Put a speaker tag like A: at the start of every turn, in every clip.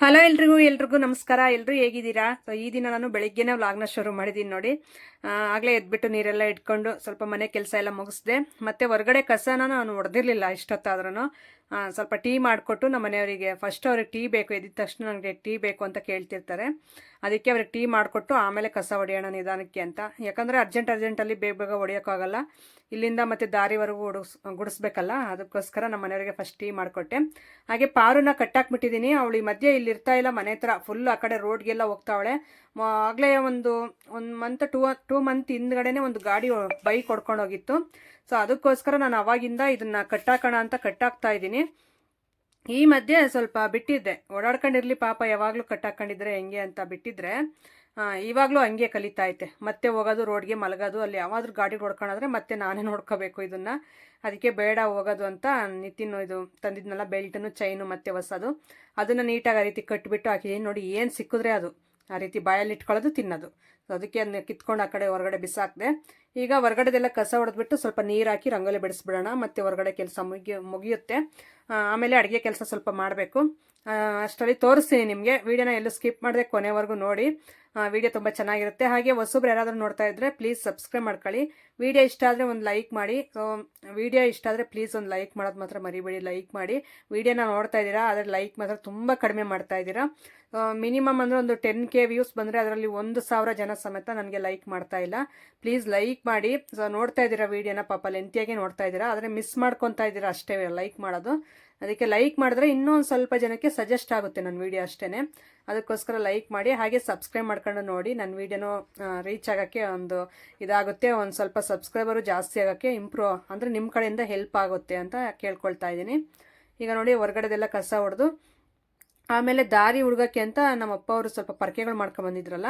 A: Hello ಎಲ್ರಿಗೂ ಎಲ್ರಿಗೂ ನಮಸ್ಕಾರ. ಎಲ್ಲರೂ ಹೇಗಿದ್ದೀರಾ? ಸೊ ಈ ದಿನ ನಾನು ಬೆಳಿಗ್ಗೆನೇ ವ್ಲಾಗ್ನ ಶುರು ಮಾಡಿದ್ದೀನಿ ನೋಡಿ. ಆಗಲೇ ಎದ್ಬಿಟ್ಟು ನೀರೆಲ್ಲ ಇಟ್ಕೊಂಡು ಸ್ವಲ್ಪ ಮನೆ ಕೆಲಸ ಎಲ್ಲ ಮುಗಿಸ್ದೆ. ಮತ್ತೆ ಹೊರಗಡೆ ಕಸನ ನಾನು ಹೊಡೆದಿರಲಿಲ್ಲ ಇಷ್ಟೊತ್ತಾದ್ರೂ ಸ್ವಲ್ಪ ಟೀ ಮಾಡಿಕೊಟ್ಟು ನಮ್ಮ ಮನೆಯವರಿಗೆ ಫಸ್ಟ್ ಅವ್ರಿಗೆ ಟೀ ಬೇಕು ಎದ್ದ ತಕ್ಷಣ ನನಗೆ ಟೀ ಬೇಕು ಅಂತ ಕೇಳ್ತಿರ್ತಾರೆ. ಅದಕ್ಕೆ ಅವ್ರಿಗೆ ಟೀ ಮಾಡಿಕೊಟ್ಟು ಆಮೇಲೆ ಕಸ ಹೊಡೆಯೋಣ ನಿಧಾನಕ್ಕೆ ಅಂತ. ಯಾಕಂದರೆ ಅರ್ಜೆಂಟ್ ಅರ್ಜೆಂಟಲ್ಲಿ ಬೇಗ ಬೇಗ ಹೊಡೆಯೋಕ್ಕಾಗಲ್ಲ. ಇಲ್ಲಿಂದ ಮತ್ತೆ ದಾರಿವರೆಗೂ ಗುಡಿಸ್, ಗುಡಿಸ್ಬೇಕಲ್ಲ, ಅದಕ್ಕೋಸ್ಕರ ನಮ್ಮ ಮನೆಯವರಿಗೆ ಫಸ್ಟ್ ಟೀ ಮಾಡಿಕೊಟ್ಟೆ. ಹಾಗೆ ಪಾರುನ ಕಟ್ಟಾಕ್ಬಿಟ್ಟಿದ್ದೀನಿ. ಅವಳು ಈ ಮಧ್ಯೆ ಇಲ್ಲಿ ಇರ್ತಾ ಇಲ್ಲ, ಮನೆ ಹತ್ರ ಫುಲ್ ಆ ಕಡೆ ರೋಡ್ಗೆಲ್ಲ ಹೋಗ್ತಾವಳೆ. ಆಗಲೇ ಒಂದು ಒಂದು ಮಂತ್ ಟೂ ಟೂ ಮಂತ್ ಹಿಂದ್ಗಡೆನೆ ಒಂದು ಗಾಡಿ ಬೈಕ್ ಹೊಡ್ಕೊಂಡು ಹೋಗಿತ್ತು ಸೊ ಅದಕ್ಕೋಸ್ಕರ ನಾನು ಅವಾಗಿಂದ ಇದನ್ನ ಕಟ್ಟಾಕೋಣ ಅಂತ ಕಟ್ಟಾಕ್ತಾ ಇದ್ದೀನಿ. ಈ ಮಧ್ಯೆ ಸ್ವಲ್ಪ ಬಿಟ್ಟಿದ್ದೆ. ಓಡಾಡ್ಕೊಂಡಿರ್ಲಿ ಪಾಪ, ಯಾವಾಗಲೂ ಕಟ್ಟಾಕೊಂಡಿದ್ರೆ ಹೆಂಗೆ ಅಂತ ಬಿಟ್ಟಿದ್ರೆ ಇವಾಗಲೂ ಹಂಗೆ ಕಲಿತಾ ಐತೆ ಮತ್ತೆ ಹೋಗೋದು, ರೋಡ್ಗೆ ಮಲಗೋದು, ಅಲ್ಲಿ ಯಾವಾದ್ರೂ ಗಾಡಿ ಹೊಡ್ಕೊಳೋದ್ರೆ ಮತ್ತೆ ನಾನೇ ನೋಡ್ಕೋಬೇಕು ಇದನ್ನ. ಅದಕ್ಕೆ ಬೇಡ ಹೋಗೋದು ಅಂತ ನಿತಿನ್ ಇದು ತಂದಿದ್ನಲ್ಲ ಬೆಲ್ಟನ್ನು ಚೈನು ಮತ್ತೆ ಹೊಸದು. ಅದನ್ನು ನೀಟಾಗಿ ಆ ರೀತಿ ಕಟ್ಬಿಟ್ಟು ಹಾಕಿದ್ದೀನಿ ನೋಡಿ, ಏನು ಸಿಕ್ಕಿದ್ರೆ ಅದು. ಆ ರೀತಿ ಬಾಯಲ್ಲಿ ಇಟ್ಕೊಳ್ಳೋದು ತಿನ್ನೋದು. ಸೊ ಅದಕ್ಕೆ ಅದನ್ನ ಕಿತ್ಕೊಂಡು ಆ ಕಡೆ ಹೊರಗಡೆ ಬಿಸಾಕಿದೆ. ಈಗ ಹೊರಗಡೆದೆಲ್ಲ ಕಸ ಹೊಡೆದ್ಬಿಟ್ಟು ಸ್ವಲ್ಪ ನೀರು ಹಾಕಿ ರಂಗೋಲಿ ಬಿಡಿಸ್ಬಿಡೋಣ. ಮತ್ತೆ ಹೊರಗಡೆ ಕೆಲಸ ಮುಗಿ ಮುಗಿಯುತ್ತೆ. ಆಮೇಲೆ ಅಡುಗೆ ಕೆಲಸ ಸ್ವಲ್ಪ ಮಾಡಬೇಕು. ಅಷ್ಟರಲ್ಲಿ ತೋರಿಸ್ತೀನಿ ನಿಮಗೆ. ವಿಡಿಯೋನ ಎಲ್ಲೂ ಸ್ಕಿಪ್ ಮಾಡಿದೆ ಕೊನೆವರೆಗೂ ನೋಡಿ. ವಿಡಿಯೋ ತುಂಬ ಚೆನ್ನಾಗಿರುತ್ತೆ. ಹಾಗೆ ಹೊಸಬ್ರು ಯಾರಾದರೂ ನೋಡ್ತಾ ಇದ್ರೆ ಪ್ಲೀಸ್ ಸಬ್ಸ್ಕ್ರೈಬ್ ಮಾಡ್ಕೊಳ್ಳಿ. ವಿಡಿಯೋ ಇಷ್ಟ ಆದರೆ ಒಂದು ಲೈಕ್ ಮಾಡಿ. ವಿಡಿಯೋ ಇಷ್ಟ ಆದರೆ ಪ್ಲೀಸ್ ಒಂದು ಲೈಕ್ ಮಾಡೋದು ಮಾತ್ರ ಮರಿಬೇಡಿ. ಲೈಕ್ ಮಾಡಿ. ವಿಡಿಯೋನ ನೋಡ್ತಾ ಇದ್ದೀರಾ, ಆದರೆ ಲೈಕ್ ಮಾತ್ರ ತುಂಬ ಕಡಿಮೆ ಮಾಡ್ತಾ ಇದ್ದೀರಾ. ಮಿನಿಮಮ್ ಅಂದರೆ ಒಂದು ಟೆನ್ ಕೆ ವ್ಯೂಸ್ ಬಂದರೆ ಅದರಲ್ಲಿ ಒಂದು ಸಾವಿರ ಜನ ಸಮೇತ ನನಗೆ ಲೈಕ್ ಮಾಡ್ತಾ ಇಲ್ಲ. ಪ್ಲೀಸ್ ಲೈಕ್ ಮಾಡಿ. ಸೊ ನೋಡ್ತಾ ಇದ್ದೀರಾ ವಿಡಿಯೋನ ಪಾಪ ಲೆಂತಿಯಾಗಿ ನೋಡ್ತಾ ಇದ್ದೀರಾ, ಆದರೆ ಮಿಸ್ ಮಾಡ್ಕೊತಾ ಇದ್ದೀರಾ ಅಷ್ಟೇ ಲೈಕ್ ಮಾಡೋದು. ಅದಕ್ಕೆ ಲೈಕ್ ಮಾಡಿದ್ರೆ ಇನ್ನೂ ಸ್ವಲ್ಪ ಜನಕ್ಕೆ ಸಜೆಸ್ಟ್ ಆಗುತ್ತೆ ನನ್ನ ವಿಡಿಯೋ ಅಷ್ಟೇ ಅದಕ್ಕೋಸ್ಕರ ಲೈಕ್ ಮಾಡಿ, ಹಾಗೆ ಸಬ್ಸ್ಕ್ರೈಬ್ ಮಾಡ್ಕೊಂಡು ನೋಡಿ. ನನ್ನ ವಿಡಿಯೋನು ರೀಚ್ ಆಗೋಕ್ಕೆ ಒಂದು ಇದಾಗುತ್ತೆ. ಒಂದು ಸ್ವಲ್ಪ ಸಬ್ಸ್ಕ್ರೈಬರು ಜಾಸ್ತಿ ಆಗೋಕ್ಕೆ ಇಂಪ್ರೂವ್ ಅಂದರೆ ನಿಮ್ಮ ಕಡೆಯಿಂದ ಹೆಲ್ಪ್ ಆಗುತ್ತೆ ಅಂತ ಕೇಳ್ಕೊಳ್ತಾ ಇದ್ದೀನಿ. ಈಗ ನೋಡಿ, ಹೊರಗಡೆದೆಲ್ಲ ಕಸ ಹೊಡೆದು, ಆಮೇಲೆ ದಾರಿ ಹುಡುಗಕ್ಕೆ ಅಂತ ನಮ್ಮ ಅಪ್ಪ ಅವರು ಸ್ವಲ್ಪ ಪರಕೆಗಳು ಮಾಡ್ಕೊಂಬಂದಿದ್ರಲ್ಲ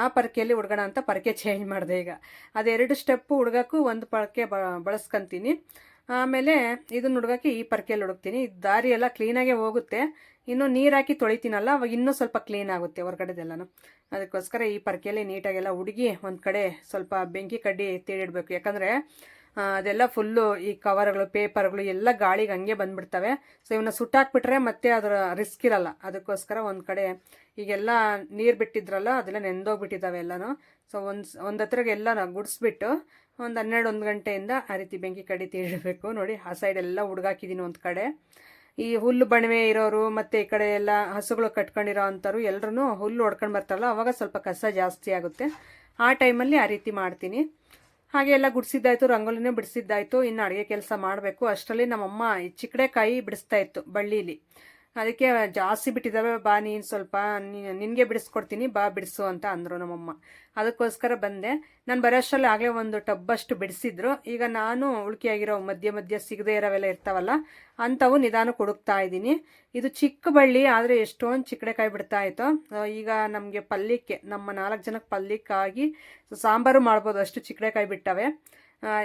A: ಆ ಪರ್ಕೆಯಲ್ಲಿ ಹುಡ್ಗೋಣ ಅಂತ ಪರಕೆ ಚೇಂಜ್ ಮಾಡಿದೆ ಈಗ. ಅದೆರಡು ಸ್ಟೆಪ್ಪು ಹುಡ್ಗಕ್ಕೂ ಒಂದು ಪರಕೆ ಬಳಸ್ಕೊಂತೀನಿ. ಆಮೇಲೆ ಇದನ್ನ ಹುಡ್ಗಕ್ಕೆ ಈ ಪರ್ಕೆಯಲ್ಲಿ ಹುಡುಕ್ತೀನಿ. ದಾರಿ ಎಲ್ಲ ಕ್ಲೀನಾಗೆ ಹೋಗುತ್ತೆ. ಇನ್ನು ನೀರು ಹಾಕಿ ತೊಳಿತೀನಲ್ಲ, ಅವಾಗ ಇನ್ನೂ ಸ್ವಲ್ಪ ಕ್ಲೀನ್ ಆಗುತ್ತೆ ಹೊರಗಡೆದೆಲ್ಲನೂ. ಅದಕ್ಕೋಸ್ಕರ ಈ ಪರ್ಕೆಯಲ್ಲಿ ನೀಟಾಗೆಲ್ಲ ಹುಡುಗಿ ಒಂದು ಕಡೆ ಸ್ವಲ್ಪ ಬೆಂಕಿ ಕಡ್ಡಿ ತೀಡಿಡ್ಬೇಕು. ಯಾಕಂದರೆ ಅದೆಲ್ಲ ಫುಲ್ಲು ಈ ಕವರ್ಗಳು ಪೇಪರ್ಗಳು ಎಲ್ಲ ಗಾಳಿಗೆ ಹಂಗೆ ಬಂದ್ಬಿಡ್ತವೆ. ಸೊ ಇವನ್ನ ಸುಟ್ಟಾಕ್ಬಿಟ್ರೆ ಮತ್ತೆ ಅದರ ರಿಸ್ಕ್ ಇರಲ್ಲ. ಅದಕ್ಕೋಸ್ಕರ ಒಂದು ಕಡೆ ಈಗೆಲ್ಲ ನೀರು ಬಿಟ್ಟಿದ್ರಲ್ಲ, ಅದೆಲ್ಲ ನೆಂದೋಗ್ಬಿಟ್ಟಿದ್ದಾವೆ ಎಲ್ಲನೂ. ಸೊ ಒಂದು ಒಂದು ಹತ್ರಗೆ ಎಲ್ಲ ಗುಡಿಸ್ಬಿಟ್ಟು ಒಂದು ಹನ್ನೆರಡು ಒಂದು ಗಂಟೆಯಿಂದ ಆ ರೀತಿ ಬೆಂಕಿ ಕಡಿತಿ ಇಡಬೇಕು. ನೋಡಿ, ಆ ಸೈಡ್ ಎಲ್ಲ ಹುಡುಗಾಕಿದ್ದೀನಿ ಒಂದು ಕಡೆ. ಈ ಹುಲ್ಲು ಬಣವೆ ಇರೋರು ಮತ್ತು ಈ ಕಡೆ ಎಲ್ಲ ಹಸುಗಳು ಕಟ್ಕೊಂಡಿರೋ ಅಂಥವ್ರು ಎಲ್ಲರೂ ಹುಲ್ಲು ಹೊಡ್ಕೊಂಡು ಬರ್ತಾರಲ್ಲ, ಅವಾಗ ಸ್ವಲ್ಪ ಕಸ ಜಾಸ್ತಿ ಆಗುತ್ತೆ. ಆ ಟೈಮಲ್ಲಿ ಆ ರೀತಿ ಮಾಡ್ತೀನಿ. ಹಾಗೆ ಎಲ್ಲ ಗುಡಿಸಿದ್ದಾಯ್ತು, ರಂಗೋಲಿನೇ ಬಿಡಿಸಿದ್ದಾಯ್ತು, ಇನ್ನು ಅಡುಗೆ ಕೆಲಸ ಮಾಡಬೇಕು. ಅಷ್ಟರಲ್ಲಿ ನಮ್ಮಮ್ಮ ಈ ಚಿಕ್ಕಡೆಕಾಯಿ ಬಿಡಿಸ್ತಾ ಇತ್ತು ಬಳ್ಳಿಲಿ. ಅದಕ್ಕೆ ಜಾಸ್ತಿ ಬಿಟ್ಟಿದ್ದಾವೆ. ಬಾ ನೀನು ಸ್ವಲ್ಪ ನಿನಗೆ ಬಿಡಿಸ್ಕೊಡ್ತೀನಿ, ಬಾ ಬಿಡಿಸು ಅಂತ ಅಂದರು ನಮ್ಮಮ್ಮ. ಅದಕ್ಕೋಸ್ಕರ ಬಂದೆ. ನಾನು ಬರೋಷ್ಟರಲ್ಲಿ ಆಗಲೇ ಒಂದು ಟಬ್ಬಷ್ಟು ಬಿಡಿಸಿದ್ರು. ಈಗ ನಾನು ಉಳ್ಕಿಯಾಗಿರೋ ಮಧ್ಯ ಮಧ್ಯ ಸಿಗದೆ ಇರೋವೆಲ್ಲ ಇರ್ತಾವಲ್ಲ, ಅಂಥವು ನಿಧಾನ ಹುಡುಕ್ತಾ ಇದ್ದೀನಿ. ಇದು ಚಿಕ್ಕ ಬಳ್ಳಿ, ಆದರೆ ಎಷ್ಟೊಂದು ಚಿಕ್ಕಡೆಕಾಯಿ ಬಿಡ್ತಾ ಇತ್ತು. ಈಗ ನಮಗೆ ಪಲ್ಲಿಕ್ಕೆ ನಮ್ಮ ನಾಲ್ಕು ಜನಕ್ಕೆ ಪಲ್ಯಕ್ಕಾಗಿ ಸಾಂಬಾರು ಮಾಡ್ಬೋದು. ಅಷ್ಟು ಚಿಕ್ಕಡೆಕಾಯಿ ಬಿಟ್ಟವೆ.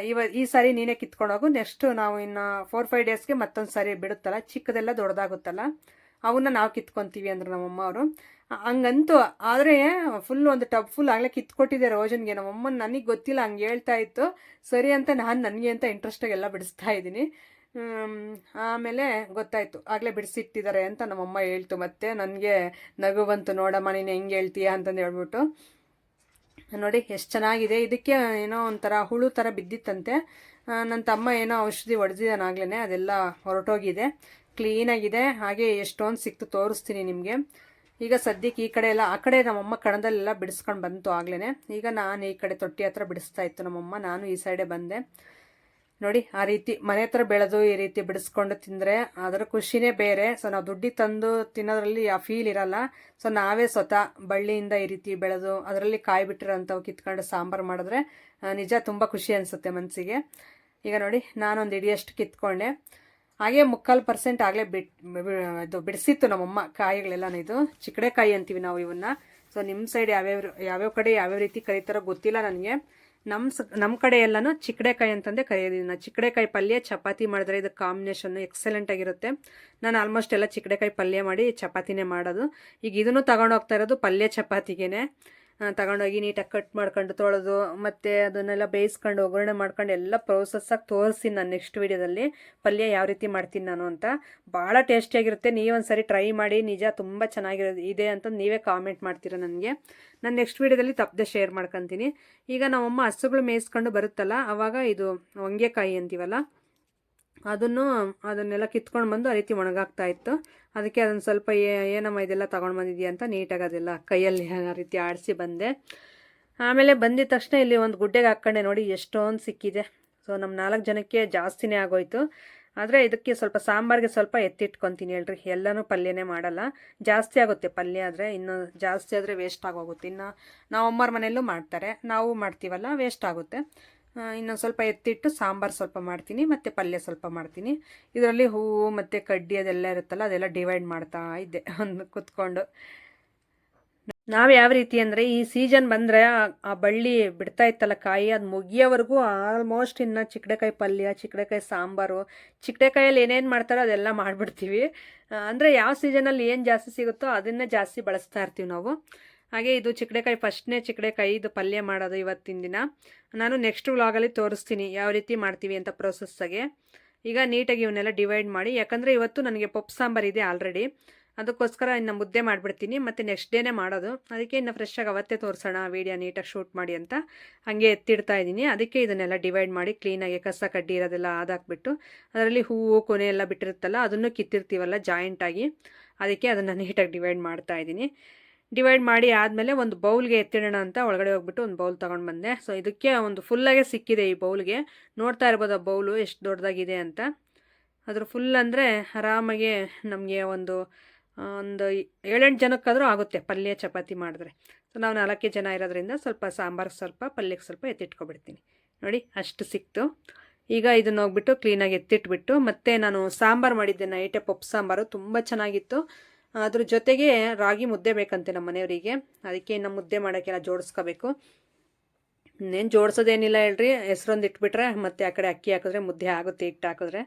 A: ಇವ ಈ ಸಾರಿ ನೀನೇ ಕಿತ್ಕೊಂಡೋಗು ನೆಕ್ಸ್ಟ್ ನಾವು ಇನ್ನು ಫೋರ್ ಫೈವ್ ಡೇಸ್ಗೆ ಮತ್ತೊಂದು ಸಾರಿ ಬಿಡುತ್ತಲ್ಲ. ಚಿಕ್ಕದೆಲ್ಲ ದೊಡ್ಡದಾಗುತ್ತಲ್ಲ. ಅವನ್ನ ನಾವು ಕಿತ್ಕೊಂತೀವಿ ಅಂದ್ರೆ ನಮ್ಮಮ್ಮ ಅವರು. ಹಂಗಂತೂ ಆದರೆ ಫುಲ್ ಒಂದು ಟಬ್ ಫುಲ್ ಆಗಲೇ ಕಿತ್ಕೊಟ್ಟಿದ್ದೆ ರೋಜನ್ಗೆ ನಮ್ಮಮ್ಮ ನನಗೆ ಗೊತ್ತಿಲ್ಲ, ಹಂಗೆ ಹೇಳ್ತಾ ಇತ್ತು. ಸರಿ ಅಂತ ನಾನು ನನಗೆ ಅಂತ ಇಂಟ್ರೆಸ್ಟಾಗಿ ಎಲ್ಲ ಬಿಡಿಸ್ತಾ ಇದ್ದೀನಿ. ಆಮೇಲೆ ಗೊತ್ತಾಯ್ತು. ಆಗಲೇ ಬಿಡಿಸಿಟ್ಟಿದ್ದಾರೆ ಅಂತ ನಮ್ಮಮ್ಮ ಹೇಳ್ತು ಮತ್ತೆ. ನನಗೆ ನಗು ಬಂತು, ನೋಡಮ್ಮ ನೀನು ಹೆಂಗೆ ಹೇಳ್ತೀಯ ಅಂತಂದು ಹೇಳ್ಬಿಟ್ಟು. ನೋಡಿ, ಎಷ್ಟು ಚೆನ್ನಾಗಿದೆ. ಇದಕ್ಕೆ ಏನೋ ಒಂಥರ ಹುಳು ಥರ ಬಿದ್ದಿತ್ತಂತೆ. ನನ್ನ ತಮ್ಮ ಏನೋ ಔಷಧಿ ಹೊಡೆದಿದ್ದಾನಾಗ್ಲೇ ಅದೆಲ್ಲ ಹೊರಟೋಗಿದೆ. ಕ್ಲೀನಾಗಿದೆ ಹಾಗೆ ಎಷ್ಟೊಂದು ಸಿಕ್ತು ತೋರಿಸ್ತೀನಿ ನಿಮಗೆ. ಈಗ ಸದ್ಯಕ್ಕೆ ಈ ಕಡೆ ಎಲ್ಲ, ಆ ಕಡೆ ನಮ್ಮಮ್ಮ ಕಣದಲ್ಲೆಲ್ಲ ಬಿಡಿಸ್ಕೊಂಡು ಬಂತು ಆಗ್ಲೇ ಈಗ ನಾನು ಈ ಕಡೆ ತೊಟ್ಟಿ ಹತ್ರ ಬಿಡಿಸ್ತಾ ಇತ್ತು ನಮ್ಮಮ್ಮ. ನಾನು ಈ ಸೈಡೇ ಬಂದೆ. ನೋಡಿ, ಆ ರೀತಿ ಮನೆ ಹತ್ರ ಬೆಳೆದು ಈ ರೀತಿ ಬಿಡಿಸ್ಕೊಂಡು ತಿಂದರೆ ಅದರ ಖುಷಿನೇ ಬೇರೆ. ಸೊ ನಾವು ದುಡ್ಡಿ ತಂದು ತಿನ್ನೋದ್ರಲ್ಲಿ ಆ ಫೀಲ್ ಇರಲ್ಲ. ಸೊ ನಾವೇ ಸ್ವತಃ ಬಳ್ಳಿಯಿಂದ ಈ ರೀತಿ ಬೆಳೆದು ಅದರಲ್ಲಿ ಕಾಯಿ ಬಿಟ್ಟಿರೋಂಥವು ಕಿತ್ಕೊಂಡು ಸಾಂಬಾರು ಮಾಡಿದ್ರೆ ನಿಜ ತುಂಬ ಖುಷಿ ಅನಿಸುತ್ತೆ ಮನಸ್ಸಿಗೆ ಈಗ ನೋಡಿ, ನಾನೊಂದು ಇಡಿಯಷ್ಟು ಕಿತ್ಕೊಂಡೆ. ಹಾಗೆ ಮುಕ್ಕಾಲು ಪರ್ಸೆಂಟ್ ಆಗಲೇ ಬಿಟ್ ಇದು ಬಿಡಿಸಿತ್ತು ನಮ್ಮಮ್ಮ ಕಾಯಿಗಳೆಲ್ಲನೂ ಇದು. ಚಿಕ್ಕಡೆಕಾಯಿ ಅಂತೀವಿ ನಾವು ಇವನ್ನ. ಸೊ ನಿಮ್ಮ ಸೈಡ್ ಯಾವ್ಯಾವ ಯಾವ್ಯಾವ ಕಡೆ ಯಾವ್ಯಾವ ರೀತಿ ಕರೀತಾರೋ ಗೊತ್ತಿಲ್ಲ ನನಗೆ. ನಮ್ಮ ಸ ನಮ್ಮ ಕಡೆ ಎಲ್ಲನೂ ಚಿಕ್ಕಡೆಕಾಯಿ ಅಂತಂದೇ ಕರೆಯೋದು ನಾನು ಚಿಕ್ಕಡೆಕಾಯಿ ಪಲ್ಯ ಚಪಾತಿ ಮಾಡಿದ್ರೆ ಇದು ಕಾಂಬಿನೇಷನ್ ಎಕ್ಸಲೆಂಟ್ ಆಗಿರುತ್ತೆ. ನಾನು ಆಲ್ಮೋಸ್ಟ್ ಎಲ್ಲ ಚಿಕ್ಕಡೆಕಾಯಿ ಪಲ್ಯ ಮಾಡಿ ಚಪಾತಿನೇ ಮಾಡೋದು. ಈಗ ಇದನ್ನು ತಗೊಂಡು ಹೋಗ್ತಾ ಇರೋದು ಪಲ್ಯ ಚಪಾತಿಗೇನೆ. ತಗೊಂಡೋಗಿ ನೀಟಾಗಿ ಕಟ್ ಮಾಡ್ಕೊಂಡು ತೊಳೆದು ಮತ್ತು ಅದನ್ನೆಲ್ಲ ಬೇಯಿಸ್ಕೊಂಡು, ಒಗ್ಗರಣೆ ಮಾಡ್ಕೊಂಡು ಎಲ್ಲ ಪ್ರೋಸೆಸ್ಸಾಗಿ ತೋರಿಸ್ತೀನಿ ನಾನು ನೆಕ್ಸ್ಟ್ ವೀಡಿಯೋದಲ್ಲಿ ಪಲ್ಯ ಯಾವ ರೀತಿ ಮಾಡ್ತೀನಿ ನಾನು ಅಂತ. ಭಾಳ ಟೇಸ್ಟಿಯಾಗಿರುತ್ತೆ ನೀವೊಂದು ಸರಿ ಟ್ರೈ ಮಾಡಿ, ನಿಜ ತುಂಬ ಚೆನ್ನಾಗಿರೋದು ಇದೆ ಅಂತ ನೀವೇ ಕಾಮೆಂಟ್ ಮಾಡ್ತೀರ ನನಗೆ. ನಾನು ನೆಕ್ಸ್ಟ್ ವೀಡಿಯೋದಲ್ಲಿ ತಪ್ಪದೆ ಶೇರ್ ಮಾಡ್ಕೊತೀನಿ. ಈಗ ನಮ್ಮಮ್ಮ ಹಸುಗಳು ಮೇಯಿಸ್ಕೊಂಡು ಬರುತ್ತಲ್ಲ ಆವಾಗ ಇದು ಹೊಂಗೆಕಾಯಿ ಅಂತೀವಲ್ಲ? ಅದನ್ನು ಅದನ್ನೆಲ್ಲ ಕಿತ್ಕೊಂಡು ಬಂದು ಆ ರೀತಿ ಒಣಗಾಗ್ತಾ ಇತ್ತು. ಅದಕ್ಕೆ ಅದನ್ನು ಸ್ವಲ್ಪ ಏನಮ್ಮ ಇದೆಲ್ಲ ತೊಗೊಂಡು ಬಂದಿದೆಯಾ ಅಂತ ನೀಟಾಗಿ ಅದೆಲ್ಲ ಕೈಯಲ್ಲಿ ಆ ರೀತಿ ಆಡಿಸಿ ಬಂದೆ. ಆಮೇಲೆ ಬಂದಿದ ತಕ್ಷಣ ಇಲ್ಲಿ ಒಂದು ಗುಡ್ಡೆಗೆ ಹಾಕ್ಕೊಂಡೆ ನೋಡಿ ಎಷ್ಟೊಂದು ಸಿಕ್ಕಿದೆ. ಸೊ ನಮ್ಮ ನಾಲ್ಕು ಜನಕ್ಕೆ ಜಾಸ್ತಿನೇ ಆಗೋಯ್ತು. ಆದರೆ ಇದಕ್ಕೆ ಸ್ವಲ್ಪ ಸಾಂಬಾರಿಗೆ ಸ್ವಲ್ಪ ಎತ್ತಿಟ್ಕೊತೀನಿ ಹೇಳ್ರಿ. ಎಲ್ಲನೂ ಪಲ್ಯನೇ ಮಾಡಲ್ಲ. ಜಾಸ್ತಿ ಆಗುತ್ತೆ ಪಲ್ಯ ಆದರೆ. ಇನ್ನು ಜಾಸ್ತಿ ಆದರೆ ವೇಸ್ಟ್ ಆಗೋಗುತ್ತೆ. ಇನ್ನು ನಾವು ಅಮ್ಮರ ಮನೆಯಲ್ಲೂ ಮಾಡ್ತಾರೆ. ನಾವು ಮಾಡ್ತೀವಲ್ಲ ವೇಸ್ಟ್ ಆಗುತ್ತೆ. ಇನ್ನೊಂದು ಸ್ವಲ್ಪ ಎತ್ತಿಟ್ಟು ಸಾಂಬಾರು ಸ್ವಲ್ಪ ಮಾಡ್ತೀನಿ, ಮತ್ತು ಪಲ್ಯ ಸ್ವಲ್ಪ ಮಾಡ್ತೀನಿ. ಇದರಲ್ಲಿ ಹೂವು ಮತ್ತು ಕಡ್ಡಿ ಅದೆಲ್ಲ ಇರುತ್ತಲ್ಲ, ಅದೆಲ್ಲ ಡಿವೈಡ್ ಮಾಡ್ತಾ ಇದ್ದೆ ಒಂದು ಕುತ್ಕೊಂಡು. ನಾವು ಯಾವ ರೀತಿ ಅಂದರೆ, ಈ ಸೀಸನ್ ಬಂದರೆ ಆ ಬಳ್ಳಿ ಬಿಡ್ತಾ ಇತ್ತಲ್ಲ ಕಾಯಿ, ಅದು ಮುಗಿಯೋವರೆಗೂ ಆಲ್ಮೋಸ್ಟ್ ಇನ್ನು ಚಿಕ್ಕಡೆಕಾಯಿ ಪಲ್ಯ ಚಿಕ್ಕಡೆಕಾಯಿ ಸಾಂಬಾರು ಚಿಕ್ಕಡೆಕಾಯಲ್ಲಿ ಏನೇನು ಮಾಡ್ತಾರೋ ಅದೆಲ್ಲ ಮಾಡಿಬಿಡ್ತೀವಿ. ಅಂದರೆ ಯಾವ ಸೀಸನಲ್ಲಿ ಏನು ಜಾಸ್ತಿ ಸಿಗುತ್ತೋ ಅದನ್ನೇ ಜಾಸ್ತಿ ಬಳಸ್ತಾ ಇರ್ತೀವಿ ನಾವು. ಹಾಗೆ ಇದು ಚಿಕ್ಕಡೆಕಾಯಿ, ಫಸ್ಟ್ನೇ ಚಿಕ್ಕಡೆಕಾಯಿ ಇದು ಪಲ್ಯ ಮಾಡೋದು ಇವತ್ತಿನ ದಿನ. ನಾನು ನೆಕ್ಸ್ಟ್ ವ್ಲಾಗಲ್ಲಿ ತೋರಿಸ್ತೀನಿ ಯಾವ ರೀತಿ ಮಾಡ್ತೀವಿ ಅಂತ ಪ್ರೊಸೆಸ್ಸಾಗೆ ಈಗ ನೀಟಾಗಿ ಇವನ್ನೆಲ್ಲ ಡಿವೈಡ್ ಮಾಡಿ, ಯಾಕಂದರೆ ಇವತ್ತು ನನಗೆ ಪಪ್ಪು ಸಾಂಬಾರು ಇದೆ ಆಲ್ರೆಡಿ ಅದಕ್ಕೋಸ್ಕರ ಇನ್ನು ಮುದ್ದೆ ಮಾಡಿಬಿಡ್ತೀನಿ, ಮತ್ತು ನೆಕ್ಸ್ಟ್ ಡೇನೇ ಮಾಡೋದು. ಅದಕ್ಕೆ ಇನ್ನು ಫ್ರೆಶ್ಶಾಗಿ ಅವತ್ತೇ ತೋರಿಸೋಣ ವೀಡಿಯೋ ನೀಟಾಗಿ ಶೂಟ್ ಮಾಡಿ ಅಂತ. ಹಾಗೆ ಎತ್ತಿಡ್ತಾ ಇದ್ದೀನಿ. ಅದಕ್ಕೆ ಇದನ್ನೆಲ್ಲ ಡಿವೈಡ್ ಮಾಡಿ ಕ್ಲೀನಾಗಿ ಕಸ ಕಡ್ಡಿ ಇರೋದೆಲ್ಲ ಅದಾಕ್ಬಿಟ್ಟು ಅದರಲ್ಲಿ ಹೂವು, ಕೊನೆ ಎಲ್ಲ ಬಿಟ್ಟಿರುತ್ತಲ್ಲ, ಅದನ್ನು ಕಿತ್ತಿರ್ತೀವಲ್ಲ ಜಾಯಿಂಟಾಗಿ ಅದಕ್ಕೆ ಅದನ್ನು ನೀಟಾಗಿ ಡಿವೈಡ್ ಮಾಡ್ತಾ ಇದ್ದೀನಿ. ಡಿವೈಡ್ ಮಾಡಿ ಆದಮೇಲೆ ಒಂದು ಬೌಲ್ಗೆ ಎತ್ತಿಡೋಣ ಅಂತ ಒಳಗಡೆ ಹೋಗ್ಬಿಟ್ಟು ಒಂದು ಬೌಲ್ ತೊಗೊಂಡು ಬಂದೆ. ಸೊ ಇದಕ್ಕೆ ಒಂದು ಫುಲ್ಲಾಗೆ ಸಿಕ್ಕಿದೆ ಈ ಬೌಲ್ಗೆ. ನೋಡ್ತಾ ಇರ್ಬೋದು ಆ ಬೌಲು ಎಷ್ಟು ದೊಡ್ಡದಾಗಿದೆ ಅಂತ. ಅದ್ರ ಫುಲ್ ಅಂದರೆ ಆರಾಮಾಗಿ ನಮಗೆ ಒಂದು ಒಂದು ಏಳೆಂಟು ಜನಕ್ಕಾದರೂ ಆಗುತ್ತೆ ಪಲ್ಯ ಚಪಾತಿ ಮಾಡಿದ್ರೆ. ಸೊ ನಾವು ನಾಲ್ಕೇ ಜನ ಇರೋದ್ರಿಂದ ಸ್ವಲ್ಪ ಸಾಂಬಾರು ಸ್ವಲ್ಪ, ಪಲ್ಯಕ್ಕೆ ಸ್ವಲ್ಪ ಎತ್ತಿಟ್ಕೊಬಿಡ್ತೀನಿ. ನೋಡಿ, ಅಷ್ಟು ಸಿಕ್ತು. ಈಗ ಇದನ್ನ ಹೋಗ್ಬಿಟ್ಟು ಕ್ಲೀನಾಗಿ ಎತ್ತಿಟ್ಬಿಟ್ಟು ಮತ್ತೆ ನಾನು ಸಾಂಬಾರು ಮಾಡಿದ್ದೆ. ನೈಟೆ ಪಪ್ಪು ಸಾಂಬಾರು ತುಂಬ ಚೆನ್ನಾಗಿತ್ತು. ಅದ್ರ ಜೊತೆಗೆ ರಾಗಿ ಮುದ್ದೆ ಬೇಕಂತೆ ನಮ್ಮ ಮನೆಯವರಿಗೆ. ಅದಕ್ಕೆ ಇನ್ನು ಮುದ್ದೆ ಮಾಡೋಕ್ಕೆಲ್ಲ ಜೋಡಿಸ್ಕೋಬೇಕು. ಇನ್ನೇನು ಜೋಡಿಸೋದೇನಿಲ್ಲ ಹೇಳ್ರಿ. ಹೆಸ್ರೊಂದು ಇಟ್ಬಿಟ್ರೆ ಮತ್ತೆ ಆ ಕಡೆ ಅಕ್ಕಿ ಹಾಕಿದ್ರೆ ಮುದ್ದೆ ಆಗುತ್ತೆ, ಹಿಟ್ಟು ಹಾಕಿದ್ರೆ.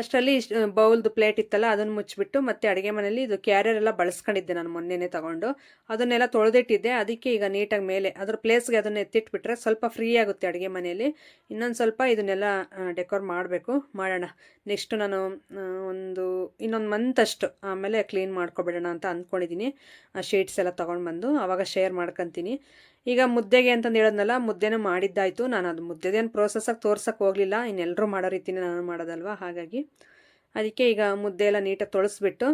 A: ಅಷ್ಟರಲ್ಲಿ ಬೌಲ್ದು ಪ್ಲೇಟ್ ಇತ್ತಲ್ಲ, ಅದನ್ನು ಮುಚ್ಚಿಬಿಟ್ಟು ಮತ್ತೆ ಅಡುಗೆ ಮನೇಲಿ ಇದು ಕ್ಯಾರಿಯರ್ ಎಲ್ಲ ಬಳಸ್ಕೊಂಡಿದ್ದೆ ನಾನು ಮೊನ್ನೆನೇ ತಗೊಂಡು. ಅದನ್ನೆಲ್ಲ ತೊಳೆದಿಟ್ಟಿದ್ದೆ. ಅದಕ್ಕೆ ಈಗ ನೀಟಾಗಿ ಮೇಲೆ, ಅದ್ರ ಪ್ಲೇಸ್ಗೆ ಅದನ್ನು ಎತ್ತಿಟ್ಬಿಟ್ರೆ ಸ್ವಲ್ಪ ಫ್ರೀ ಆಗುತ್ತೆ ಅಡುಗೆ ಮನೆಯಲ್ಲಿ. ಇನ್ನೊಂದು ಸ್ವಲ್ಪ ಇದನ್ನೆಲ್ಲ ಡೆಕೋರ್ ಮಾಡಬೇಕು. ಮಾಡೋಣ. ನೆಕ್ಸ್ಟ್ ನಾನು ಒಂದು ಇನ್ನೊಂದು ಮಂತ್ ಅಷ್ಟು ಆಮೇಲೆ ಕ್ಲೀನ್ ಮಾಡ್ಕೊಬಿಡೋಣ ಅಂತ ಅಂದ್ಕೊಂಡಿದ್ದೀನಿ. ಆ ಶೀಟ್ಸ್ ಎಲ್ಲ ತೊಗೊಂಡು ಬಂದು ಆವಾಗ ಶೇರ್ ಮಾಡ್ಕೊತೀನಿ. ಈಗ ಮುದ್ದೆಗೆ ಅಂತಂದು ಹೇಳೋದ್ನಲ್ಲ, ಮುದ್ದೆನೂ ಮಾಡಿದ್ದಾಯಿತು. ನಾನು ಅದು ಮುದ್ದೆದೇನು ಪ್ರೋಸೆಸ್ಸಾಗಿ ತೋರ್ಸೋಕ್ಕೆ ಹೋಗಲಿಲ್ಲ. ಇನ್ನೆಲ್ಲರೂ ಮಾಡೋ ರೀತಿನೇ ನಾನು ಮಾಡೋದಲ್ವ? ಹಾಗಾಗಿ ಅದಕ್ಕೆ ಈಗ ಮುದ್ದೆ ಎಲ್ಲ ನೀಟಾಗಿ ತೊಳಸ್ಬಿಟ್ಟು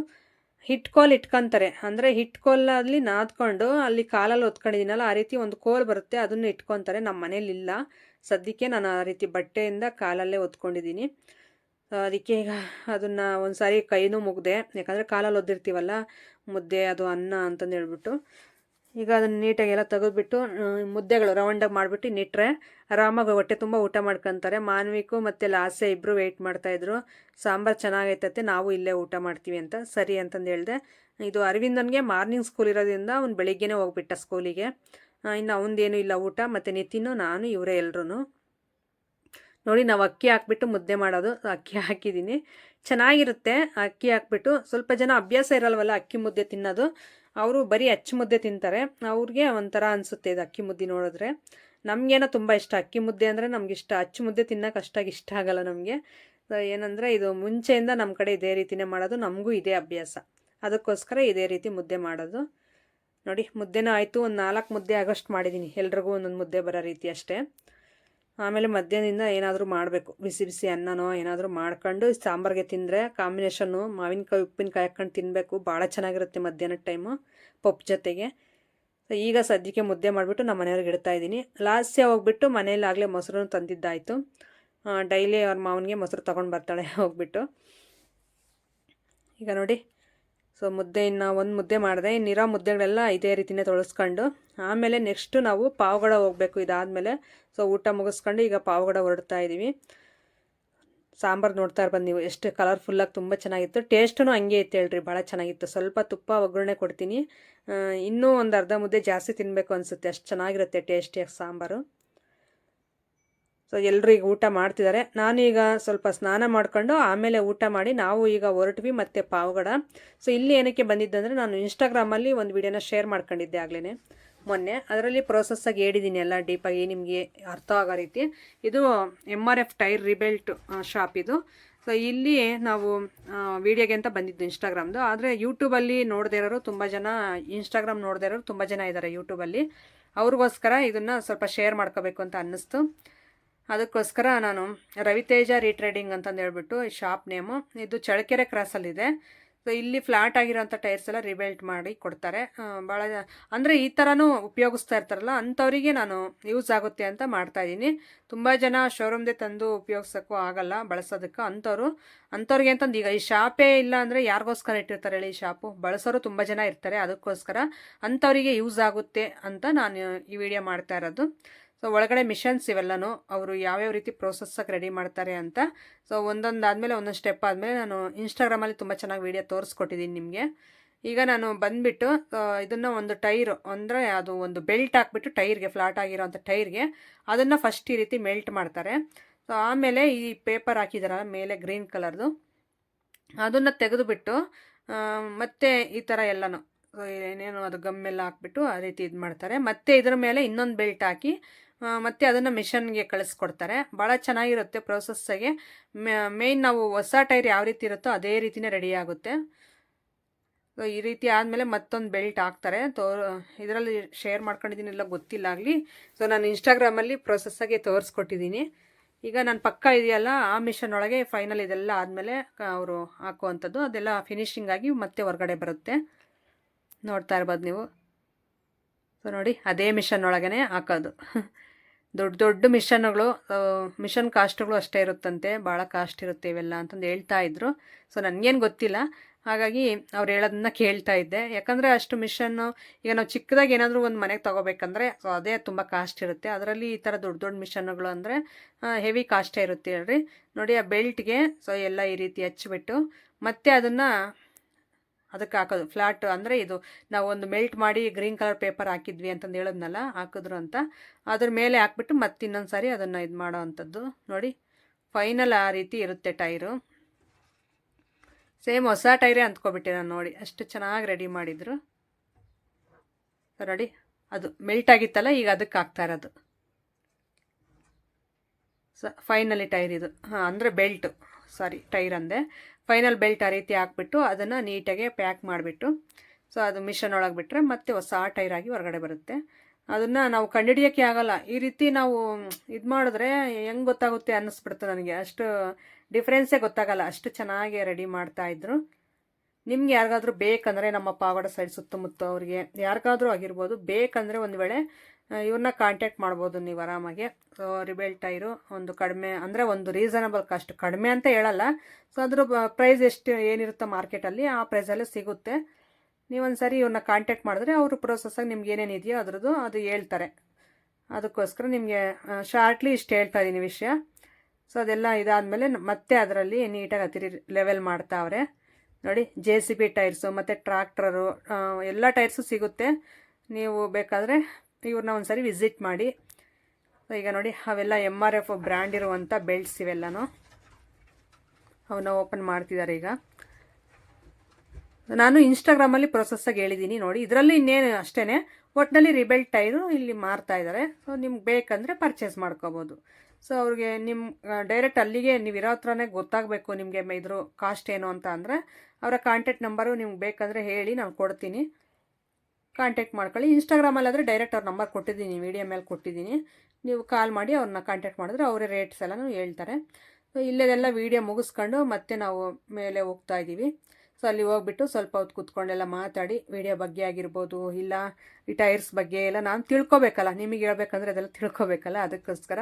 A: ಹಿಟ್ಕೋಲ್ ಇಟ್ಕೊಂತಾರೆ. ಅಂದರೆ ಹಿಟ್ಕೋಲಲ್ಲಿ ನಾದ್ಕೊಂಡು ಅಲ್ಲಿ ಕಾಲಲ್ಲಿ ಹೊತ್ಕೊಂಡಿದ್ದೀನಲ್ಲ ಆ ರೀತಿ ಒಂದು ಕೋಲ್ ಬರುತ್ತೆ, ಅದನ್ನು ಇಟ್ಕೊತಾರೆ. ನಮ್ಮ ಮನೇಲಿ ಇಲ್ಲ. ಸದ್ಯಕ್ಕೆ ನಾನು ಆ ರೀತಿ ಬಟ್ಟೆಯಿಂದ ಕಾಲಲ್ಲೇ ಹೊತ್ಕೊಂಡಿದ್ದೀನಿ ಅದಕ್ಕೆ ಈಗ ಅದನ್ನು ಒಂದು ಸಾರಿ ಕೈನೂ ಮುಗ್ದೆ. ಯಾಕಂದರೆ ಕಾಲಲ್ಲಿ ಒದ್ದಿರ್ತೀವಲ್ಲ, ಮುದ್ದೆ ಅದು ಅನ್ನ ಅಂತಂದು ಹೇಳ್ಬಿಟ್ಟು. ಈಗ ಅದನ್ನು ನೀಟಾಗಿ ಎಲ್ಲ ತೆಗೆದುಬಿಟ್ಟು ಮುದ್ದೆಗಳು ರೌಂಡಾಗಿ ಮಾಡಿಬಿಟ್ಟು ನಿಟ್ಟರೆ ಆರಾಮಾಗಿ ಹೊಟ್ಟೆ ತುಂಬ ಊಟ ಮಾಡ್ಕೊತಾರೆ. ಮಾನ್ವಿಕು ಮತ್ತು ಲಾಸೆ ಇಬ್ಬರು ವೆಯ್ಟ್ ಮಾಡ್ತಾಯಿದ್ರು ಸಾಂಬಾರು ಚೆನ್ನಾಗೈತೈತೆ, ನಾವು ಇಲ್ಲೇ ಊಟ ಮಾಡ್ತೀವಿ ಅಂತ, ಸರಿ ಅಂತಂದು ಹೇಳಿದೆ. ಇದು ಅರವಿಂದನಿಗೆ ಮಾರ್ನಿಂಗ್ ಸ್ಕೂಲ್ ಇರೋದ್ರಿಂದ ಅವ್ನು ಬೆಳಿಗ್ಗೆನೇ ಹೋಗ್ಬಿಟ್ಟ ಸ್ಕೂಲಿಗೆ ಇನ್ನು ಅವನದೇನು ಇಲ್ಲ ಊಟ, ಮತ್ತು ನಿತಿನು, ನಾನು, ಇವರೇ ಎಲ್ಲರೂ ನೋಡಿ, ನಾವು ಅಕ್ಕಿ ಹಾಕ್ಬಿಟ್ಟು ಮುದ್ದೆ ಮಾಡೋದು, ಅಕ್ಕಿ ಹಾಕಿದ್ದೀನಿ ಚೆನ್ನಾಗಿರುತ್ತೆ, ಅಕ್ಕಿ ಹಾಕ್ಬಿಟ್ಟು. ಸ್ವಲ್ಪ ಜನ ಅಭ್ಯಾಸ ಇರಲ್ವಲ್ಲ, ಅಕ್ಕಿ ಮುದ್ದೆ ತಿನ್ನೋದು. ಅವರು ಬರೀ ಅಚ್ಚು ಮುದ್ದೆ ತಿಂತಾರೆ. ಅವ್ರಿಗೆ ಒಂಥರ ಅನಿಸುತ್ತೆ ಇದು ಅಕ್ಕಿ ಮುದ್ದೆ ನೋಡಿದ್ರೆ. ನಮಗೇನೋ ತುಂಬ ಇಷ್ಟ. ಅಕ್ಕಿ ಮುದ್ದೆ ಅಂದರೆ ನಮ್ಗೆ ಇಷ್ಟ. ಅಚ್ಚು ಮುದ್ದೆ ತಿನ್ನೋಕೆ ಅಷ್ಟಾಗಿ ಇಷ್ಟ ಆಗಲ್ಲ ನಮಗೆ. ಏನಂದರೆ ಇದು ಮುಂಚೆಯಿಂದ ನಮ್ಮ ಕಡೆ ಇದೇ ರೀತಿನೇ ಮಾಡೋದು. ನಮಗೂ ಇದೇ ಅಭ್ಯಾಸ. ಅದಕ್ಕೋಸ್ಕರ ಇದೇ ರೀತಿ ಮುದ್ದೆ ಮಾಡೋದು. ನೋಡಿ, ಮುದ್ದೆನೂ ಆಯಿತು. ಒಂದು ನಾಲ್ಕು ಮುದ್ದೆ ಆಗೋಷ್ಟು ಮಾಡಿದ್ದೀನಿ ಎಲ್ರಿಗೂ ಒಂದೊಂದು ಮುದ್ದೆ ಬರೋ ರೀತಿ ಅಷ್ಟೇ. ಆಮೇಲೆ ಮಧ್ಯಾಹ್ನದಿಂದ ಏನಾದರೂ ಮಾಡಬೇಕು. ಬಿಸಿ ಬಿಸಿ ಅನ್ನನೋ ಏನಾದರೂ ಮಾಡ್ಕೊಂಡು ಸಾಂಬಾರಿಗೆ ತಿಂದರೆ ಕಾಂಬಿನೇಷನ್ನು ಮಾವಿನಕಾಯಿ, ಉಪ್ಪಿನಕಾಯಿ ಹಾಕ್ಕೊಂಡು ತಿನ್ನಬೇಕು ಭಾಳ ಚೆನ್ನಾಗಿರುತ್ತೆ ಮಧ್ಯಾಹ್ನದ ಟೈಮು ಪಪ್ಪು ಜೊತೆಗೆ. ಈಗ ಸದ್ಯಕ್ಕೆ ಮುದ್ದೆ ಮಾಡಿಬಿಟ್ಟು ನಮ್ಮ ಮನೆಯವ್ರಿಗೆ ಇಡ್ತಾ ಇದ್ದೀನಿ ಲಾಸ್ಯ ಹೋಗ್ಬಿಟ್ಟು ಮನೇಲಿ ಆಗಲೇ ಮೊಸರು ತಂದಿದ್ದಾಯಿತು ಡೈಲಿ ಅವ್ರ ಮಾವನಿಗೆ ಮೊಸರು ತೊಗೊಂಡು ಬರ್ತಾಳೆ ಹೋಗ್ಬಿಟ್ಟು. ಈಗ ನೋಡಿ. ಸೊ ಮುದ್ದೆಯನ್ನು ಒಂದು ಮುದ್ದೆ ಮಾಡಿದೆ ಇನ್ನಿರೋ ಮುದ್ದೆಗಳೆಲ್ಲ ಇದೇ ರೀತಿನೇ ತೊಳಸ್ಕೊಂಡು, ಆಮೇಲೆ ನೆಕ್ಸ್ಟು ನಾವು ಪಾವಗಡ ಹೋಗಬೇಕು ಇದಾದಮೇಲೆ. ಸೊ ಊಟ ಮುಗಿಸ್ಕೊಂಡು ಈಗ ಪಾವಗಡ ಹೊರಡ್ತಾ ಇದ್ದೀವಿ ಸಾಂಬಾರು ನೋಡ್ತಾ ಇರ್ಬೋದು ನೀವು, ಎಷ್ಟು ಕಲರ್ಫುಲ್ಲಾಗಿ ತುಂಬ ಚೆನ್ನಾಗಿತ್ತು. ಟೇಸ್ಟೂ ಹಂಗೆ ಇತ್ತು ಹೇಳ್ರಿ, ಭಾಳ ಚೆನ್ನಾಗಿತ್ತು. ಸ್ವಲ್ಪ ತುಪ್ಪ ಒಗ್ಗರಣೆ ಕೊಡ್ತೀನಿ. ಇನ್ನೂ ಒಂದು ಅರ್ಧ ಮುದ್ದೆ ಜಾಸ್ತಿ ತಿನ್ನಬೇಕು ಅನಿಸುತ್ತೆ, ಅಷ್ಟು ಚೆನ್ನಾಗಿರುತ್ತೆ ಟೇಸ್ಟಿಯಾಗಿ ಸಾಂಬಾರು. ಸೊ ಎಲ್ಲರೂ ಈಗ ಊಟ ಮಾಡ್ತಿದ್ದಾರೆ. ನಾನು ಈಗ ಸ್ವಲ್ಪ ಸ್ನಾನ ಮಾಡ್ಕೊಂಡು ಆಮೇಲೆ ಊಟ ಮಾಡಿ ನಾವು ಈಗ ಹೊರಟ್ವಿ ಮತ್ತು ಪಾವಗಡ. ಸೊ ಇಲ್ಲಿ ಏನಕ್ಕೆ ಬಂದಿದ್ದಂದರೆ ನಾನು ಇನ್ಸ್ಟಾಗ್ರಾಮಲ್ಲಿ ಒಂದು ವಿಡಿಯೋನ ಶೇರ್ ಮಾಡ್ಕೊಂಡಿದ್ದೆ ಆಗಲೇ ಮೊನ್ನೆ. ಅದರಲ್ಲಿ ಪ್ರೋಸೆಸ್ಸಾಗಿ ಹೇಳಿದ್ದೀನಿ ಎಲ್ಲ ಡೀಪಾಗಿ ನಿಮಗೆ ಅರ್ಥ ಆಗೋ ರೀತಿ. ಇದು M R F tyre rebelt shop ಇದು. ಸೊ ಇಲ್ಲಿ ನಾವು ವೀಡಿಯೋಗೆ ಅಂತ ಬಂದಿದ್ದು ಇನ್ಸ್ಟಾಗ್ರಾಮ್ದು ಆದರೆ ಯೂಟ್ಯೂಬಲ್ಲಿ ನೋಡದೇ ಇರೋರು ತುಂಬ ಜನ ಇನ್ಸ್ಟಾಗ್ರಾಮ್ ನೋಡದೇ ಇರೋರು ತುಂಬ ಜನ ಇದ್ದಾರೆ ಯೂಟ್ಯೂಬಲ್ಲಿ ಅವ್ರಿಗೋಸ್ಕರ ಇದನ್ನು ಸ್ವಲ್ಪ ಶೇರ್ ಮಾಡ್ಕೋಬೇಕು ಅಂತ ಅನ್ನಿಸ್ತು. ಅದಕ್ಕೋಸ್ಕರ ನಾನು ರವಿತೇಜ ರೀಟ್ರೇಡಿಂಗ್ ಅಂತಂದು ಹೇಳ್ಬಿಟ್ಟು ಈ ಶಾಪ್ ನೇಮು. ಇದು ಚಳಕೆರೆ ಕ್ರಾಸಲ್ಲಿದೆ ಸೊ ಇಲ್ಲಿ ಫ್ಲಾಟ್ ಆಗಿರೋಂಥ ಟೈರ್ಸ್ ಎಲ್ಲ ರಿಬೆಲ್ಟ್ ಮಾಡಿ ಕೊಡ್ತಾರೆ. ಭಾಳ ಅಂದರೆ ಈ ಥರನೂ ಉಪಯೋಗಿಸ್ತಾ ಇರ್ತಾರಲ್ಲ, ಅಂಥವರಿಗೆ ನಾನು ಯೂಸ್ ಆಗುತ್ತೆ ಅಂತ ಮಾಡ್ತಾ ಇದ್ದೀನಿ. ತುಂಬ ಜನ ಶೋರೂಮ್ದೇ ತಂದು ಉಪಯೋಗಿಸೋಕ್ಕೂ ಆಗಲ್ಲ ಬಳಸೋದಕ್ಕೆ. ಅಂಥವ್ರು, ಅಂಥವ್ರಿಗೆ ಅಂತಂದು ಈಗ ಈ ಶಾಪೇ ಇಲ್ಲ ಅಂದರೆ ಯಾರಿಗೋಸ್ಕರ ಇಟ್ಟಿರ್ತಾರೆ ಹೇಳಿ ಈ ಶಾಪು ಬಳಸೋರು ತುಂಬ ಜನ ಇರ್ತಾರೆ. ಅದಕ್ಕೋಸ್ಕರ ಅಂಥವರಿಗೆ ಯೂಸ್ ಆಗುತ್ತೆ ಅಂತ ನಾನು ಈ ವಿಡಿಯೋ ಮಾಡ್ತಾ ಇರೋದು. ಸೊ ಒಳಗಡೆ ಮಿಷನ್ಸ್ ಇವೆಲ್ಲನೂ ಅವರು ಯಾವ್ಯಾವ ರೀತಿ ಪ್ರೋಸೆಸ್ಸಾಗಿ ರೆಡಿ ಮಾಡ್ತಾರೆ ಅಂತ. ಸೊ ಒಂದೊಂದಾದಮೇಲೆ ಒಂದೊಂದು ಸ್ಟೆಪ್ ಆದಮೇಲೆ ನಾನು ಇನ್ಸ್ಟಾಗ್ರಾಮಲ್ಲಿ ತುಂಬ ಚೆನ್ನಾಗಿ ವೀಡಿಯೋ ತೋರಿಸ್ಕೊಟ್ಟಿದ್ದೀನಿ ನಿಮಗೆ. ಈಗ ನಾನು ಬಂದುಬಿಟ್ಟು ಇದನ್ನು ಒಂದು ಟೈರು ಅಂದರೆ ಅದು ಒಂದು ಬೆಲ್ಟ್ ಹಾಕ್ಬಿಟ್ಟು ಟೈರ್ಗೆ ಫ್ಲಾಟ್ ಆಗಿರೋಂಥ ಟೈರ್ಗೆ ಅದನ್ನು ಫಸ್ಟ್ ಈ ರೀತಿ ಮೆಲ್ಟ್ ಮಾಡ್ತಾರೆ. ಸೊ ಆಮೇಲೆ ಈ ಪೇಪರ್ ಹಾಕಿದಾರಲ್ಲ, ಮೇಲೆ ಗ್ರೀನ್ ಕಲರ್ದು ಅದನ್ನು ತೆಗೆದುಬಿಟ್ಟು ಮತ್ತೆ ಈ ಥರ ಎಲ್ಲನೂ. ಏನೇನು ಅದು ಗಮ್ಮೆಲ್ಲ ಹಾಕ್ಬಿಟ್ಟು ಆ ರೀತಿ ಇದು ಮಾಡ್ತಾರೆ ಮತ್ತೆ ಇದ್ರ ಮೇಲೆ ಇನ್ನೊಂದು ಬೆಲ್ಟ್ ಹಾಕಿ ಮತ್ತು ಅದನ್ನು ಮಿಷನ್ಗೆ ಕಳಿಸ್ಕೊಡ್ತಾರೆ. ಭಾಳ ಚೆನ್ನಾಗಿರುತ್ತೆ ಪ್ರೊಸೆಸ್ಸಾಗೆ ಮೇಯ್ನ್ ನಾವು ಹೊಸ ಟೈರ್ ಯಾವ ರೀತಿ ಇರುತ್ತೋ ಅದೇ ರೀತಿನೇ ರೆಡಿ ಆಗುತ್ತೆ. ಈ ರೀತಿ ಆದಮೇಲೆ ಮತ್ತೊಂದು ಬೆಲ್ಟ್ ಹಾಕ್ತಾರೆ. ತೋ ಇದರಲ್ಲಿ ಶೇರ್ ಮಾಡ್ಕೊಂಡಿದ್ದೀನಿಲ್ಲ ಗೊತ್ತಿಲ್ಲ ಆಗಲಿ. ಸೊ ನಾನು ಇನ್ಸ್ಟಾಗ್ರಾಮಲ್ಲಿ ಪ್ರೋಸೆಸ್ಸಾಗೆ ತೋರಿಸ್ಕೊಟ್ಟಿದ್ದೀನಿ. ಈಗ ನನ್ನ ಪಕ್ಕ ಇದೆಯಲ್ಲ, ಆ ಮಿಷನ್ ಒಳಗೆ ಫೈನಲ್ ಇದೆಲ್ಲ ಆದಮೇಲೆ ಅವರು ಹಾಕುವಂಥದ್ದು. ಅದೆಲ್ಲ ಫಿನಿಶಿಂಗ್ ಆಗಿ ಮತ್ತೆ ಹೊರಗಡೆ ಬರುತ್ತೆ. ನೋಡ್ತಾ ಇರ್ಬೋದು ನೀವು. ಸೊ ನೋಡಿ, ಅದೇ ಮಿಷನ್ ಒಳಗೇ ಹಾಕೋದು. ದೊಡ್ಡ ದೊಡ್ಡ ಮಿಷನ್ಗಳು ಮಿಷನ್ ಕಾಸ್ಟ್ಗಳು ಅಷ್ಟೇ ಇರುತ್ತಂತೆ. ಭಾಳ ಕಾಸ್ಟ್ ಇರುತ್ತೆ ಇವೆಲ್ಲ ಅಂತಂದು ಹೇಳ್ತಾ ಇದ್ರು. ಸೊ, ನನಗೇನು ಗೊತ್ತಿಲ್ಲ. ಹಾಗಾಗಿ ಅವ್ರು ಹೇಳೋದನ್ನ ಕೇಳ್ತಾ ಇದ್ದೆ. ಯಾಕಂದರೆ ಅಷ್ಟು ಮಿಷನ್ನು ಈಗ ನಾವು ಚಿಕ್ಕದಾಗಿ ಏನಾದರೂ ಒಂದು ಮನೆಗೆ ತೊಗೋಬೇಕಂದ್ರೆ ಸೊ, ಅದೇ ತುಂಬ ಕಾಸ್ಟ್ ಇರುತ್ತೆ. ಅದರಲ್ಲಿ ಈ ಥರ ದೊಡ್ಡ ದೊಡ್ಡ ಮಿಷನ್ಗಳು ಅಂದರೆ ಹೆವಿ ಕಾಸ್ಟೇ ಇರುತ್ತೆ ಹೇಳ್ರಿ. ನೋಡಿ ಆ ಬೆಲ್ಟ್ಗೆ ಸೊ, ಎಲ್ಲ ಈ ರೀತಿ ಹಚ್ಚಿಬಿಟ್ಟು ಮತ್ತೆ ಅದನ್ನು ಅದಕ್ಕೆ ಹಾಕೋದು. ಫ್ಲಾಟ್ ಅಂದರೆ ಇದು ನಾವು ಒಂದು ಮೆಲ್ಟ್ ಮಾಡಿ ಗ್ರೀನ್ ಕಲರ್ ಪೇಪರ್ ಹಾಕಿದ್ವಿ ಅಂತಂದು ಹೇಳೋದ್ನಲ್ಲ, ಹಾಕಿದ್ರು ಅಂತ. ಅದ್ರ ಮೇಲೆ ಹಾಕ್ಬಿಟ್ಟು ಮತ್ತೆ ಇನ್ನೊಂದು ಸಾರಿ ಅದನ್ನು ಇದು ಮಾಡೋ ಅಂಥದ್ದು. ನೋಡಿ, ಫೈನಲ್ ಆ ರೀತಿ ಇರುತ್ತೆ ಟೈರು. ಸೇಮ್ ಹೊಸ ಟೈರೇ ಅಂದ್ಕೊಬಿಟ್ಟೆ ನಾನು ನೋಡಿ. ಅಷ್ಟು ಚೆನ್ನಾಗಿ ರೆಡಿ ಮಾಡಿದರು. ನೋಡಿ ಅದು ಮೆಲ್ಟ್ ಆಗಿತ್ತಲ್ಲ, ಈಗ ಅದಕ್ಕೆ ಹಾಕ್ತಾ ಇರೋದು. ಸ, ಫೈನಲಿ ಟೈರ್ ಇದು. ಹಾಂ, ಅಂದರೆ ಬೆಲ್ಟು. ಸಾರಿ, ಟೈರ್ ಅಂದೆ. ಫೈನಲ್ ಬೆಲ್ಟ್ ಆ ರೀತಿ ಹಾಕ್ಬಿಟ್ಟು ಅದನ್ನು ನೀಟಾಗಿ ಪ್ಯಾಕ್ ಮಾಡಿಬಿಟ್ಟು, ಸೊ ಅದು ಮಿಷನ್ ಒಳಗೆ ಬಿಟ್ಟರೆ ಮತ್ತೆ ಹೊಸ ಟೈರ್ ಆಗಿ ಹೊರಗಡೆ ಬರುತ್ತೆ. ಅದನ್ನು ನಾವು ಕಂಡುಹಿಡಿಯೋಕ್ಕೆ ಆಗಲ್ಲ. ಈ ರೀತಿ ನಾವು ಇದು ಮಾಡಿದ್ರೆ ಹೆಂಗೆ ಗೊತ್ತಾಗುತ್ತೆ ಅನ್ನಿಸ್ಬಿಡ್ತು ನನಗೆ. ಅಷ್ಟು ಡಿಫ್ರೆನ್ಸೇ ಗೊತ್ತಾಗಲ್ಲ. ಅಷ್ಟು ಚೆನ್ನಾಗಿ ರೆಡಿ ಮಾಡ್ತಾಯಿದ್ರು ನಿಮ್ಗೆ ಯಾರಿಗಾದ್ರೂ ಬೇಕಂದರೆ ನಮ್ಮ ಪಾವಡ ಸೈಡ್ ಸುತ್ತಮುತ್ತ ಅವ್ರಿಗೆ ಯಾರಿಗಾದ್ರೂ ಆಗಿರ್ಬೋದು, ಬೇಕಂದರೆ ಒಂದು ವೇಳೆ ಇವ್ರನ್ನ ಕಾಂಟ್ಯಾಕ್ಟ್ ಮಾಡ್ಬೋದು ನೀವು ಆರಾಮಾಗಿ. ಸೊ ರಿಬೆಲ್ ಟೈರು ಒಂದು ಕಡಿಮೆ, ಅಂದರೆ ಒಂದು ರೀಸನಬಲ್ ಕಾಸ್ಟ್ ಕಡಿಮೆ ಅಂತ ಹೇಳಲ್ಲ. ಸೊ ಅದ್ರ ಪ್ರೈಸ್ ಎಷ್ಟು ಏನಿರುತ್ತೋ ಮಾರ್ಕೆಟಲ್ಲಿ ಆ ಪ್ರೈಸಲ್ಲೇ ಸಿಗುತ್ತೆ. ನೀವೊಂದು ಸರಿ ಇವ್ರನ್ನ ಕಾಂಟ್ಯಾಕ್ಟ್ ಮಾಡಿದ್ರೆ ಅವರು ಪ್ರೊಸೆಸ್ಸಾಗಿ ನಿಮ್ಗೆ ಏನೇನು ಇದೆಯೋ ಅದ್ರದ್ದು ಅದು ಹೇಳ್ತಾರೆ. ಅದಕ್ಕೋಸ್ಕರ ನಿಮಗೆ ಶಾರ್ಟ್ಲಿ ಇಷ್ಟು ಹೇಳ್ತಾ ಇದ್ದೀನಿ ವಿಷಯ. ಸೊ ಅದೆಲ್ಲ ಇದಾದಮೇಲೆ ಮತ್ತೆ ಅದರಲ್ಲಿ ನೀಟಾಗಿ ಹತ್ತಿರಿ ಲೆವೆಲ್ ಮಾಡ್ತಾವ್ರೆ. ನೋಡಿ ಜೆ ಸಿ ಬಿ ಟೈರ್ಸು ಮತ್ತು ಟ್ರ್ಯಾಕ್ಟ್ರರು ಎಲ್ಲ ಟೈರ್ಸು ಸಿಗುತ್ತೆ. ನೀವು ಬೇಕಾದರೆ ಇವ್ರನ್ನ ಒಂದು ಸರಿ ವಿಸಿಟ್ ಮಾಡಿ ಈಗ ನೋಡಿ, ಅವೆಲ್ಲ ಎಂ ಆರ್ ಎಫ್ ಬ್ರ್ಯಾಂಡ್ ಇರುವಂಥ ಬೆಲ್ಟ್ಸ್ ಇವೆಲ್ಲನೂ. ಅವನ್ನ ಓಪನ್ ಮಾಡ್ತಿದ್ದಾರೆ ಈಗ. ನಾನು ಇನ್ಸ್ಟಾಗ್ರಾಮಲ್ಲಿ ಪ್ರೊಸೆಸ್ಸಾಗಿ ಹೇಳಿದ್ದೀನಿ ನೋಡಿ. ಇದರಲ್ಲಿ ಇನ್ನೇನು ಅಷ್ಟೇ ಒಟ್ಟಿನಲ್ಲಿ ರಿಬೆಲ್ಟ್ ಟೈರು ಇಲ್ಲಿ ಮಾರ್ತಾ ಇದ್ದಾರೆ ಸೊ ನಿಮ್ಗೆ ಬೇಕಂದರೆ ಪರ್ಚೇಸ್ ಮಾಡ್ಕೋಬೋದು. ಸೊ ಅವ್ರಿಗೆ ನಿಮ್ಮ ಡೈರೆಕ್ಟ್ ಅಲ್ಲಿಗೆ ನೀವು ಇರೋ ಹತ್ರನೇ ಗೊತ್ತಾಗಬೇಕು ನಿಮಗೆ ಇದ್ರ ಕಾಸ್ಟ್ ಏನು ಅಂತ ಅಂದರೆ, ಅವರ ಕಾಂಟ್ಯಾಕ್ಟ್ ನಂಬರು ನಿಮ್ಗೆ ಬೇಕಂದರೆ ಹೇಳಿ ನಾನು ಕೊಡ್ತೀನಿ. ಕಾಂಟ್ಯಾಕ್ಟ್ ಮಾಡ್ಕೊಳ್ಳಿ. ಇನ್ಸ್ಟಾಗ್ರಾಮಲ್ಲಾದರೆ ಡೈರೆಕ್ಟ್ ಅವ್ರ ನಂಬರ್ ಕೊಟ್ಟಿದ್ದೀನಿ ವಿಡಿಯೋ ಮೇಲೆ ಕೊಟ್ಟಿದ್ದೀನಿ. ನೀವು ಕಾಲ್ ಮಾಡಿ ಅವ್ರನ್ನ ಕಾಂಟ್ಯಾಕ್ಟ್ ಮಾಡಿದ್ರೆ ಅವರೇ ರೇಟ್ಸ್ ಎಲ್ಲನೂ ಹೇಳ್ತಾರೆ. ಸೊ ಇಲ್ಲೇದೆಲ್ಲ ವೀಡಿಯೋ ಮುಗಿಸ್ಕೊಂಡು ಮತ್ತೆ ನಾವು ಮೇಲೆ ಹೋಗ್ತಾ ಇದ್ದೀವಿ. ಸೊ ಅಲ್ಲಿ ಹೋಗ್ಬಿಟ್ಟು ಸ್ವಲ್ಪ ಹೊತ್ತು ಕೂತ್ಕೊಂಡೆಲ್ಲ ಮಾತಾಡಿ ವಿಡಿಯೋ ಬಗ್ಗೆ ಆಗಿರ್ಬೋದು, ಇಲ್ಲ ಈ ಟೈರ್ಸ್ ಬಗ್ಗೆ ಎಲ್ಲ ನಾನು ತಿಳ್ಕೊಬೇಕಲ್ಲ. ನಿಮಗೆ ಹೇಳ್ಬೇಕಂದ್ರೆ ಅದೆಲ್ಲ ತಿಳ್ಕೊಬೇಕಲ್ಲ, ಅದಕ್ಕೋಸ್ಕರ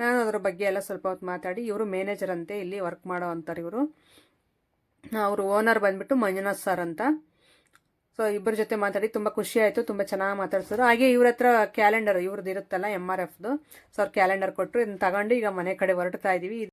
A: ನಾನು ಅದ್ರ ಬಗ್ಗೆ ಎಲ್ಲ ಸ್ವಲ್ಪ ಹೊತ್ತು ಮಾತಾಡಿ, ಇವರು ಮ್ಯಾನೇಜರ್ ಅಂತೆ, ಇಲ್ಲಿ ವರ್ಕ್ ಮಾಡೋ ಅಂತಾರೆ ಇವರು. ಅವರು ಓನರ್ ಬಂದುಬಿಟ್ಟು ಮಂಜುನಾಥ್ ಸರ್ ಅಂತ. ಸೊ ಇಬ್ಬರ ಜೊತೆ ಮಾತಾಡಿ ತುಂಬ ಖುಷಿ ಆಯಿತು, ತುಂಬ ಚೆನ್ನಾಗಿ ಮಾತಾಡ್ಸಿದ್ರು. ಹಾಗೆ ಇವ್ರ ಹತ್ರ ಕ್ಯಾಲೆಂಡರ್ ಇವ್ರದ್ದು ಇರುತ್ತಲ್ಲ ಎಂ ಆರ್ ಎಫ್ದು ಸೊ ಅವ್ರು ಕ್ಯಾಲೆಂಡರ್ ಕೊಟ್ಟರು ಇದನ್ನ ತಗೊಂಡು ಈಗ ಮನೆ ಕಡೆ ಹೊರಡ್ತಾ ಇದ್ದೀವಿ